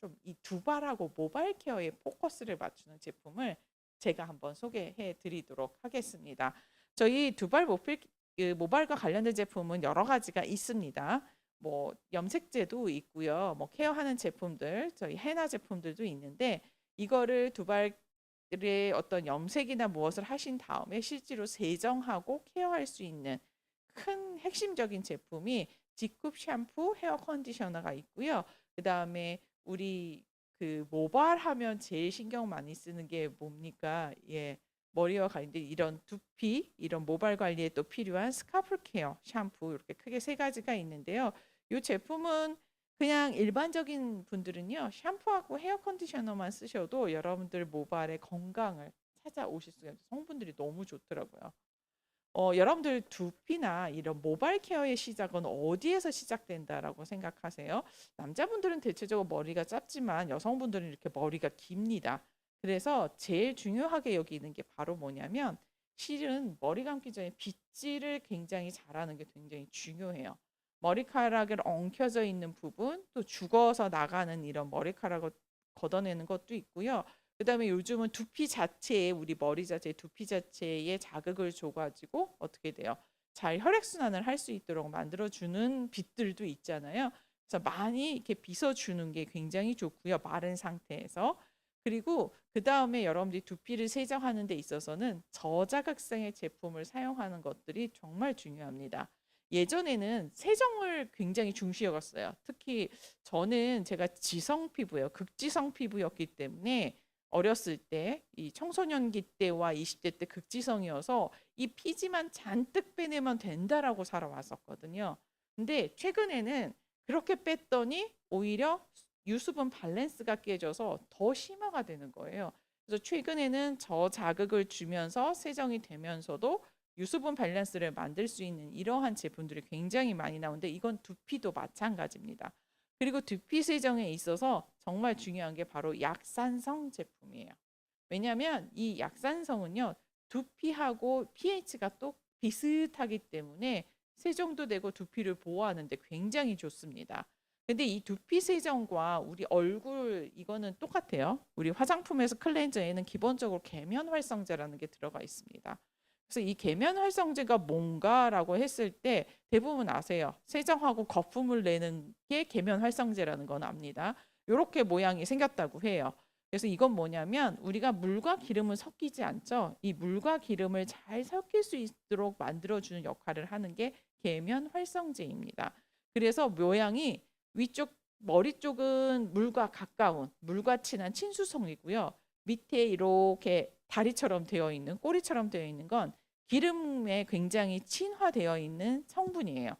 좀 이 두발하고 모발 케어에 포커스를 맞추는 제품을 제가 한번 소개해 드리도록 하겠습니다. 저희 두발 모필 그 모발과 관련된 제품은 여러 가지가 있습니다. 뭐 염색제도 있고요. 뭐 케어하는 제품들, 저희 헤나 제품들도 있는데 이거를 두발의 어떤 염색이나 무엇을 하신 다음에 실제로 세정하고 케어할 수 있는 큰 핵심적인 제품이 G급 샴푸 헤어 컨디셔너가 있고요. 그 다음에 우리 그 모발 하면 제일 신경 많이 쓰는 게 뭡니까? 예. 머리와 관련된 이런 두피, 이런 모발 관리에 또 필요한 스카프 케어 샴푸 이렇게 크게 세 가지가 있는데요. 이 제품은 그냥 일반적인 분들은요. 샴푸하고 헤어 컨디셔너만 쓰셔도 여러분들 모발의 건강을 찾아오실 수가 있어요. 성분들이 너무 좋더라고요. 어, 여러분들 두피나 이런 모발 케어의 시작은 어디에서 시작된다라고 생각하세요? 남자분들은 대체적으로 머리가 짧지만 여성분들은 이렇게 머리가 깁니다. 그래서 제일 중요하게 여기는 게 바로 뭐냐면 실은 머리 감기 전에 빗질을 굉장히 잘하는 게 굉장히 중요해요. 머리카락을 엉켜져 있는 부분, 또 죽어서 나가는 이런 머리카락을 걷어내는 것도 있고요. 그다음에 요즘은 두피 자체에 우리 머리 자체 두피 자체에 자극을 줘가지고 어떻게 돼요? 잘 혈액 순환을 할 수 있도록 만들어 주는 빗들도 있잖아요. 그래서 많이 이렇게 빗어 주는 게 굉장히 좋고요. 마른 상태에서 그리고 그 다음에 여러분들이 두피를 세정하는 데 있어서는 저자극성의 제품을 사용하는 것들이 정말 중요합니다. 예전에는 세정을 굉장히 중시 여겼어요. 특히 저는 제가 지성 피부예요. 극지성 피부였기 때문에 어렸을 때 이 청소년기 때와 20대 때 극지성이어서 이 피지만 잔뜩 빼내면 된다라고 살아왔었거든요. 근데 최근에는 그렇게 뺐더니 오히려 유수분 밸런스가 깨져서 더 심화가 되는 거예요. 그래서 최근에는 저 자극을 주면서 세정이 되면서도 유수분 밸런스를 만들 수 있는 이러한 제품들이 굉장히 많이 나오는데 이건 두피도 마찬가지입니다. 그리고 두피 세정에 있어서 정말 중요한 게 바로 약산성 제품이에요. 왜냐하면 이 약산성은요 두피하고 pH가 또 비슷하기 때문에 세정도 되고 두피를 보호하는데 굉장히 좋습니다. 근데 이 두피 세정과 우리 얼굴 이거는 똑같아요. 우리 화장품에서 클렌저에는 기본적으로 계면 활성제라는 게 들어가 있습니다. 그래서 이 계면 활성제가 뭔가라고 했을 때 대부분 아세요. 세정하고 거품을 내는 게 계면 활성제라는 건 압니다. 이렇게 모양이 생겼다고 해요. 그래서 이건 뭐냐면 우리가 물과 기름을 섞이지 않죠. 이 물과 기름을 잘 섞일 수 있도록 만들어주는 역할을 하는 게 계면 활성제입니다. 그래서 모양이 위쪽 머리 쪽은 물과 가까운 물과 친한 친수성이고요. 밑에 이렇게 다리처럼 되어 있는 꼬리처럼 되어 있는 건 기름에 굉장히 친화되어 있는 성분이에요.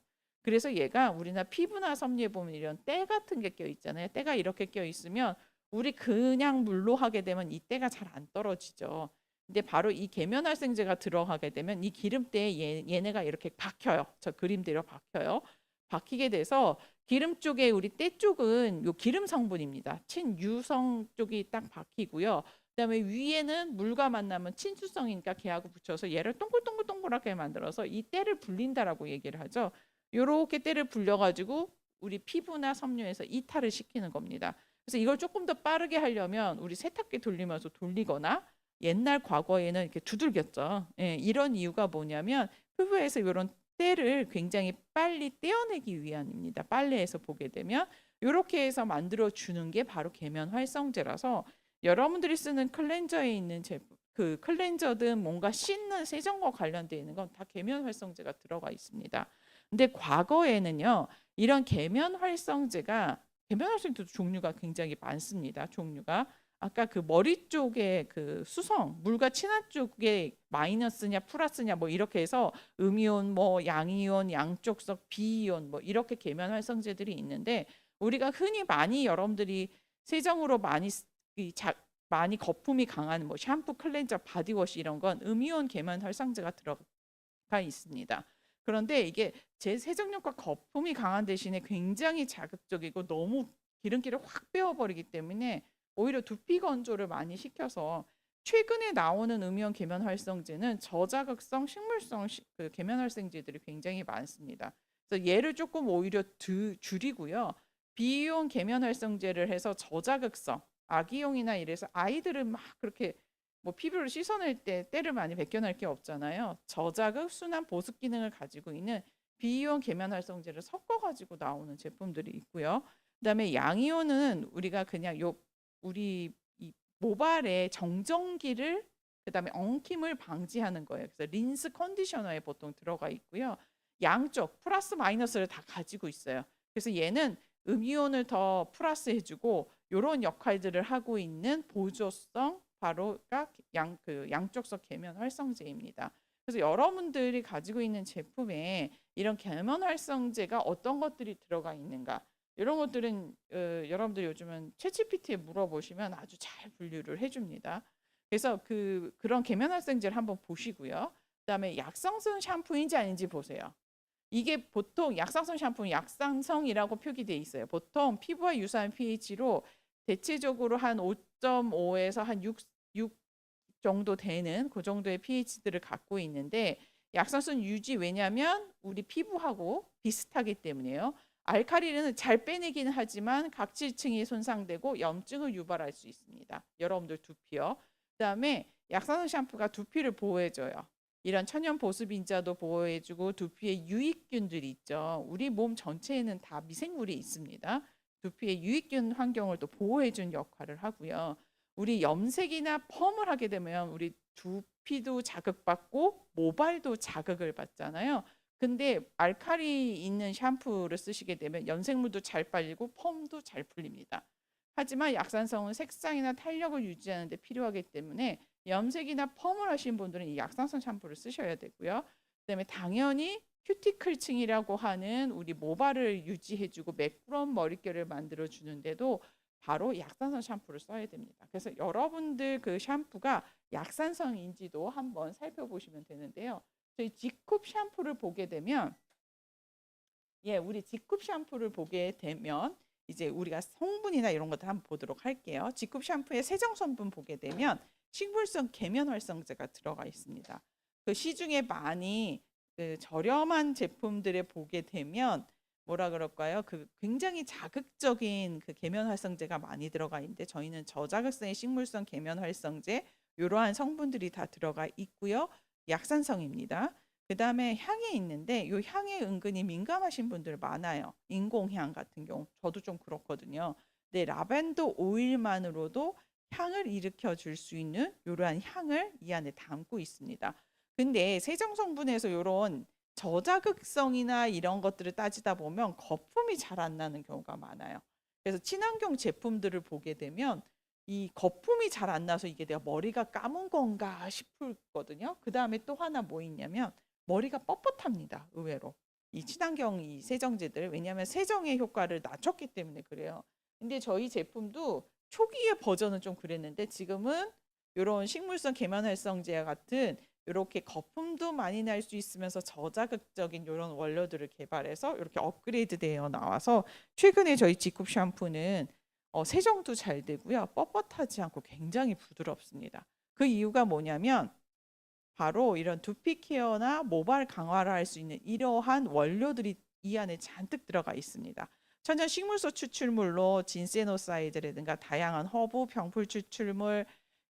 그래서 얘가 우리나 피부나 섬유에 보면 이런 때 같은 게 껴 있잖아요. 때가 이렇게 껴 있으면 우리 그냥 물로 하게 되면 이 때가 잘 안 떨어지죠. 근데 바로 이 계면활성제가 들어가게 되면 이 기름때에 얘, 얘네가 이렇게 박혀요. 저 그림대로 박혀요. 박히게 돼서 기름 쪽에 우리 때 쪽은 요 기름 성분입니다. 친유성 쪽이 딱 박히고요. 그다음에 위에는 물과 만나면 친수성이니까 걔하고 붙여서 얘를 동글동글동글하게 만들어서 이 때를 불린다라고 얘기를 하죠. 요렇게 때를 불려가지고 우리 피부나 섬유에서 이탈을 시키는 겁니다. 그래서 이걸 조금 더 빠르게 하려면 우리 세탁기 돌리면서 돌리거나 옛날 과거에는 이렇게 두들겼죠. 예, 이런 이유가 뭐냐면 피부에서 이런 때를 굉장히 빨리 떼어내기 위함입니다. 빨래에서 보게 되면 이렇게 해서 만들어 주는 게 바로 계면 활성제라서 여러분들이 쓰는 클렌저에 있는 제품 그 클렌저든 뭔가 씻는 세정과 관련되어 있는 건 다 계면 활성제가 들어가 있습니다. 근데 과거에는요. 이런 계면 활성제가 계면 활성제도 종류가 굉장히 많습니다. 종류가 아까 그 머리 쪽에 그 수성 물과 친한 쪽에 마이너스냐 플러스냐 뭐 이렇게 해서 음이온 뭐 양이온 양쪽석 비이온 뭐 이렇게 계면 활성제들이 있는데 우리가 흔히 많이 여러분들이 세정으로 많이 이 자, 많이 거품이 강한 뭐 샴푸, 클렌저, 바디워시 이런 건 음이온 계면 활성제가 들어가 있습니다. 그런데 이게 제 세정력과 거품이 강한 대신에 굉장히 자극적이고 너무 기름기를 확 빼어버리기 때문에 오히려 두피 건조를 많이 시켜서 최근에 나오는 음이온 계면 활성제는 저자극성 식물성 시, 그 계면 활성제들이 굉장히 많습니다. 그래서 얘를 조금 오히려 드, 줄이고요. 비이온 계면 활성제를 해서 저자극성 아기용이나 이래서 아이들은 막 그렇게 뭐 피부를 씻어낼 때 때를 많이 벗겨낼 게 없잖아요. 저자극 순환 보습 기능을 가지고 있는 비이온 계면 활성제를 섞어 가지고 나오는 제품들이 있고요. 그다음에 양이온은 우리가 그냥 요 우리 이 모발의 정전기를 그다음에 엉킴을 방지하는 거예요. 그래서 린스 컨디셔너에 보통 들어가 있고요. 양쪽 플러스 마이너스를 다 가지고 있어요. 그래서 얘는 음이온을 더 플러스 해주고 이런 역할들을 하고 있는 보조성 바로가 양 그 양쪽성 계면 활성제입니다. 그래서 여러분들이 가지고 있는 제품에 이런 계면 활성제가 어떤 것들이 들어가 있는가 이런 것들은 어, 여러분들 요즘은 챗GPT에 물어보시면 아주 잘 분류를 해줍니다. 그래서 그 그런 계면 활성제를 한번 보시고요. 그다음에 약성성 샴푸인지 아닌지 보세요. 이게 보통 약산성 샴푸는 약산성이라고 표기돼 있어요. 보통 피부와 유사한 pH로 대체적으로 한 5.5에서 한 6, 6 정도 되는 그 정도의 pH들을 갖고 있는데 약산성 유지 왜냐하면 우리 피부하고 비슷하기 때문이에요. 알칼리는 잘 빼내기는 하지만 각질층이 손상되고 염증을 유발할 수 있습니다. 여러분들 두피요. 그다음에 약산성 샴푸가 두피를 보호해줘요. 이런 천연 보습 인자도 보호해주고 두피에 유익균들이 있죠. 우리 몸 전체에는 다 미생물이 있습니다. 두피의 유익균 환경을 또 보호해준 역할을 하고요. 우리 염색이나 펌을 하게 되면 우리 두피도 자극받고 모발도 자극을 받잖아요. 근데 알칼리 있는 샴푸를 쓰시게 되면 염색물도 잘 빨리고 펌도 잘 풀립니다. 하지만 약산성은 색상이나 탄력을 유지하는 데 필요하기 때문에 염색이나 펌을 하신 분들은 이 약산성 샴푸를 쓰셔야 되고요. 그다음에 당연히 큐티클층이라고 하는 우리 모발을 유지해주고 매끄러운 머릿결을 만들어 주는데도 바로 약산성 샴푸를 써야 됩니다. 그래서 여러분들 그 샴푸가 약산성인지도 한번 살펴보시면 되는데요. 저희 지쿱 샴푸를 보게 되면 예, 우리 지쿱 샴푸를 보게 되면 이제 우리가 성분이나 이런 것들 한번 보도록 할게요. 지쿱 샴푸의 세정 성분 보게 되면 식물성 계면 활성제가 들어가 있습니다. 그 시중에 많이 그 저렴한 제품들에 보게 되면 뭐라 그럴까요? 그 굉장히 자극적인 그 계면 활성제가 많이 들어가 있는데 저희는 저자극성의 식물성 계면 활성제 이러한 성분들이 다 들어가 있고요. 약산성입니다. 그 다음에 향에 있는데 이 향에 은근히 민감하신 분들 많아요. 인공향 같은 경우 저도 좀 그렇거든요. 근데 라벤더 오일만으로도 향을 일으켜 줄 수 있는 이러한 향을 이 안에 담고 있습니다. 근데 세정 성분에서 이런 저자극성이나 이런 것들을 따지다 보면 거품이 잘 안 나는 경우가 많아요. 그래서 친환경 제품들을 보게 되면 이 거품이 잘 안 나서 이게 내가 머리가 감은 건가 싶거든요. 그 다음에 또 하나 뭐 있냐면 머리가 뻣뻣합니다. 의외로 이 친환경 이 세정제들 왜냐하면 세정의 효과를 낮췄기 때문에 그래요. 근데 저희 제품도 초기의 버전은 좀 그랬는데 지금은 이런 식물성 계면 활성제 같은 이렇게 거품도 많이 날 수 있으면서 저자극적인 이런 원료들을 개발해서 이렇게 업그레이드 되어 나와서 최근에 저희 지쿱 샴푸는 어, 세정도 잘 되고요. 뻣뻣하지 않고 굉장히 부드럽습니다. 그 이유가 뭐냐면 바로 이런 두피 케어나 모발 강화를 할 수 있는 이러한 원료들이 이 안에 잔뜩 들어가 있습니다. 천연 식물소 추출물로 진세노사이드라든가 다양한 허브, 병풀 추출물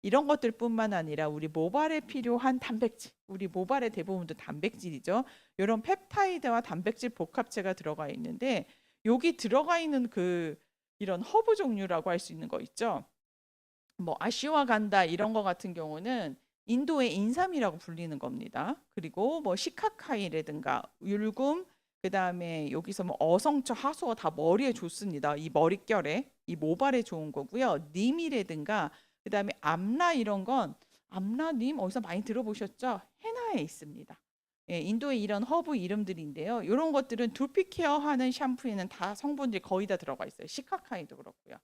이런 것들뿐만 아니라 우리 모발에 필요한 단백질, 우리 모발의 대부분도 단백질이죠. 이런 펩타이드와 단백질 복합체가 들어가 있는데 여기 들어가 있는 그 이런 허브 종류라고 할 수 있는 거 있죠. 뭐 아시와간다 이런 거 같은 경우는 인도의 인삼이라고 불리는 겁니다. 그리고 뭐 시카카이라든가 율금 그다음에 여기서 뭐 어성초, 하수어 다 머리에 좋습니다. 이 머릿결에 이 모발에 좋은 거고요. 님이라든가 그 다음에 암라 이런 건 암라님 어디서 많이 들어보셨죠? 헤나에 있습니다. 예, 인도의 이런 허브 이름들인데요. 이런 것들은 두피 케어하는 샴푸에는 다 성분들이 거의 다 들어가 있어요. 시카카이도 그렇고요.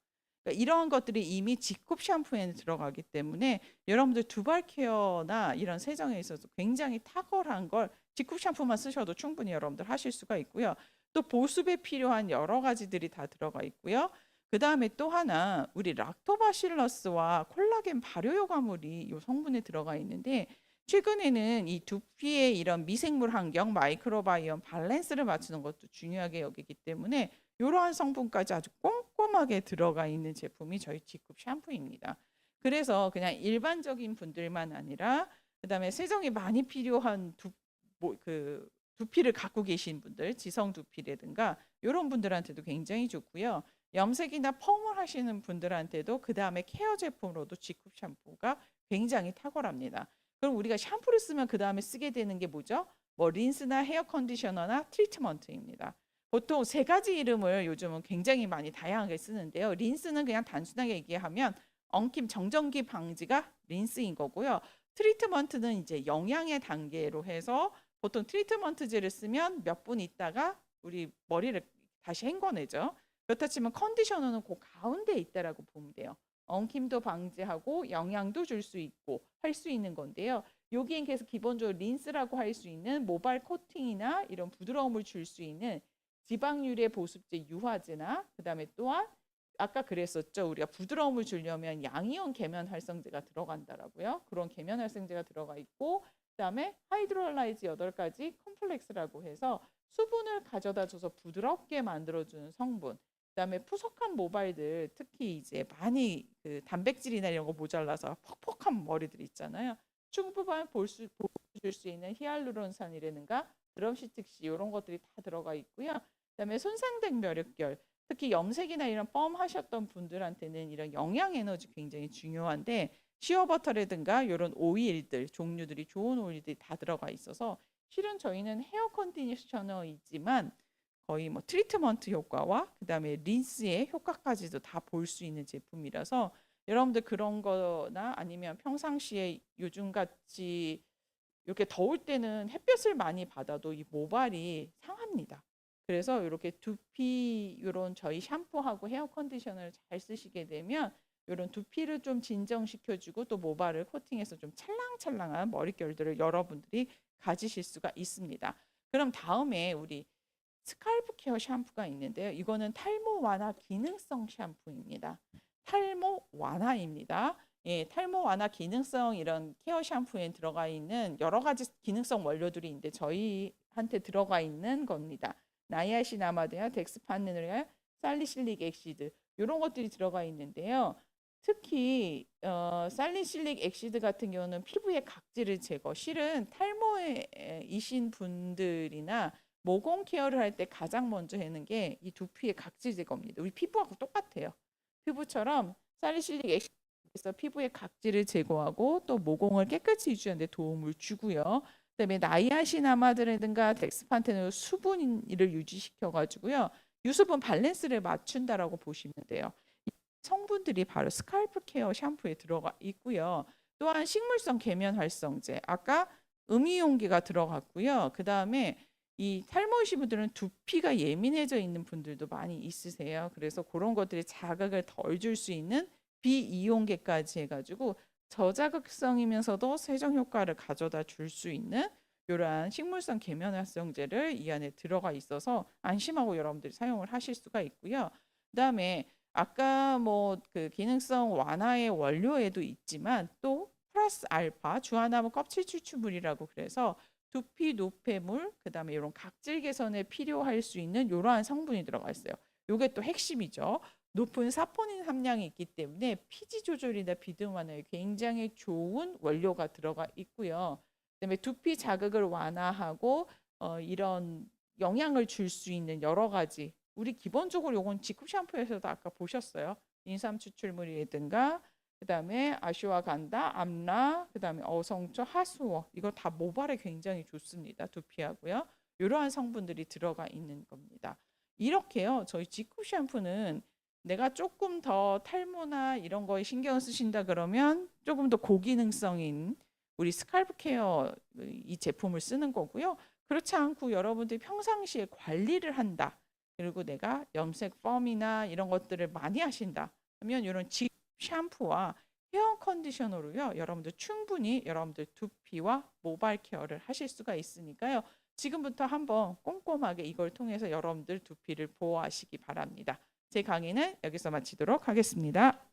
그러니까 이런 것들이 이미 지쿱 샴푸에는 들어가기 때문에 여러분들 두발 케어나 이런 세정에 있어서 굉장히 탁월한 걸 지쿱 샴푸만 쓰셔도 충분히 여러분들 하실 수가 있고요. 또 보습에 필요한 여러 가지들이 다 들어가 있고요. 그 다음에 또 하나 우리 락토바실러스와 콜라겐 발효 요가물이 이 성분에 들어가 있는데 최근에는 이 두피의 이런 미생물 환경 마이크로바이옴 밸런스를 맞추는 것도 중요하게 여기기 때문에 이러한 성분까지 아주 꼼꼼하게 들어가 있는 제품이 저희 G급 샴푸입니다. 그래서 그냥 일반적인 분들만 아니라 그다음에 세정이 많이 필요한 두, 뭐, 그 두피를 갖고 계신 분들, 지성 두피라든가 이런 분들한테도 굉장히 좋고요. 염색이나 펌을 하시는 분들한테도 그 다음에 케어 제품으로도 G급 샴푸가 굉장히 탁월합니다. 그럼 우리가 샴푸를 쓰면 그 다음에 쓰게 되는 게 뭐죠? 뭐 린스나 헤어 컨디셔너나 트리트먼트입니다. 보통 세 가지 이름을 요즘은 굉장히 많이 다양하게 쓰는데요. 린스는 그냥 단순하게 얘기하면 엉킴 정전기 방지가 린스인 거고요. 트리트먼트는 이제 영양의 단계로 해서 보통 트리트먼트제를 쓰면 몇 분 있다가 우리 머리를 다시 헹궈내죠. 그렇다 치면 컨디셔너는 그 가운데 있다라고 보면 돼요. 엉킴도 방지하고 영양도 줄 수 있고 할 수 있는 건데요. 여기엔 계속 기본적으로 린스라고 할 수 있는 모발 코팅이나 이런 부드러움을 줄 수 있는 지방유래 보습제 유화제나 그다음에 또한 아까 그랬었죠. 우리가 부드러움을 주려면 양이온 계면 활성제가 들어간다라고요. 그런 계면 활성제가 들어가 있고 그다음에 하이드롤라이즈 여덟 가지 컴플렉스라고 해서 수분을 가져다 줘서 부드럽게 만들어 주는 성분. 그다음에 푸석한 모발들 특히 이제 많이 그 단백질이나 이런 거 모자라서 퍽퍽한 머리들 있잖아요. 충분한 볼수 보여줄 수 있는 히알루론산이라든가 드럼시틱시 이런 것들이 다 들어가 있고요. 그다음에 손상된 멸육결 특히 염색이나 이런 펌 하셨던 분들한테는 이런 영양 에너지 굉장히 중요한데 시어버터라든가 이런 오일들 종류들이 좋은 오일들이 다 들어가 있어서 실은 저희는 헤어 컨디셔너이지만 거의 뭐 트리트먼트 효과와 그다음에 린스의 효과까지도 다 볼 수 있는 제품이라서 여러분들 그런 거나 아니면 평상시에 요즘 같이 이렇게 더울 때는 햇볕을 많이 받아도 이 모발이 상합니다. 그래서 이렇게 두피 이런 저희 샴푸하고 헤어 컨디셔너를 잘 쓰시게 되면 이런 두피를 좀 진정시켜주고 또 모발을 코팅해서 좀 찰랑찰랑한 머릿결들을 여러분들이 가지실 수가 있습니다. 그럼 다음에 우리 스칼프 케어 샴푸가 있는데요. 이거는 탈모 완화 기능성 샴푸입니다. 탈모 완화입니다. 예, 탈모 완화 기능성 이런 케어 샴푸에 들어가 있는 여러 가지 기능성 원료들이 있는데 저희한테 들어가 있는 겁니다. 나이아신아마드야, 덱스파는느야, 살리실릭 액시드 이런 것들이 들어가 있는데요. 특히 어, 살리실릭 액시드 같은 경우는 피부의 각질을 제거. 실은 탈모이신 분들이나 모공 케어를 할 때 가장 먼저 하는 게 이 두피의 각질 제거입니다. 우리 피부하고 똑같아요. 피부처럼 살리실릭 액시드에서 피부의 각질을 제거하고 또 모공을 깨끗이 유지하는 데 도움을 주고요. 그다음에 나이아신아마드라든가 덱스판테는 수분을 유지시켜 가지고요. 유수분 밸런스를 맞춘다라고 보시면 돼요. 이 성분들이 바로 스칼프 케어 샴푸에 들어가 있고요. 또한 식물성 계면 활성제, 아까 음이용기가 들어갔고요. 그 다음에 이 탈모이신 분들은 두피가 예민해져 있는 분들도 많이 있으세요. 그래서 그런 것들이 자극을 덜 줄 수 있는 비이용계까지 해가지고 저자극성이면서도 세정 효과를 가져다 줄 수 있는 이러한 식물성 계면 활성제를 이 안에 들어가 있어서 안심하고 여러분들이 사용을 하실 수가 있고요. 그다음에 아까 뭐 그 기능성 완화의 원료에도 있지만 또 플러스 알파 주화나무 껍질 추출물이라고 그래서 두피 노폐물 그다음에 이런 각질 개선에 필요할 수 있는 이러한 성분이 들어가 있어요. 이게 또 핵심이죠. 높은 사포닌 함량이 있기 때문에 피지 조절이나 비듬 완화에 굉장히 좋은 원료가 들어가 있고요. 그다음에 두피 자극을 완화하고 어, 이런 영향을 줄 수 있는 여러 가지 우리 기본적으로 요건 직급 샴푸에서도 아까 보셨어요. 인삼 추출물이라든가 그 다음에 아슈와간다, 암라, 그 다음에 어성초, 하수어 이거 다 모발에 굉장히 좋습니다. 두피하고요. 이러한 성분들이 들어가 있는 겁니다. 이렇게요. 저희 직급 샴푸는 내가 조금 더 탈모나 이런 거에 신경 쓰신다 그러면 조금 더 고기능성인 우리 스칼프 케어 이 제품을 쓰는 거고요. 그렇지 않고 여러분들이 평상시에 관리를 한다. 그리고 내가 염색 펌이나 이런 것들을 많이 하신다. 하면 이런 직 샴푸와 헤어 컨디셔너로요. 여러분들 충분히 여러분들 두피와 모발 케어를 하실 수가 있으니까요. 지금부터 한번 꼼꼼하게 이걸 통해서 여러분들 두피를 보호하시기 바랍니다. 제 강의는 여기서 마치도록 하겠습니다.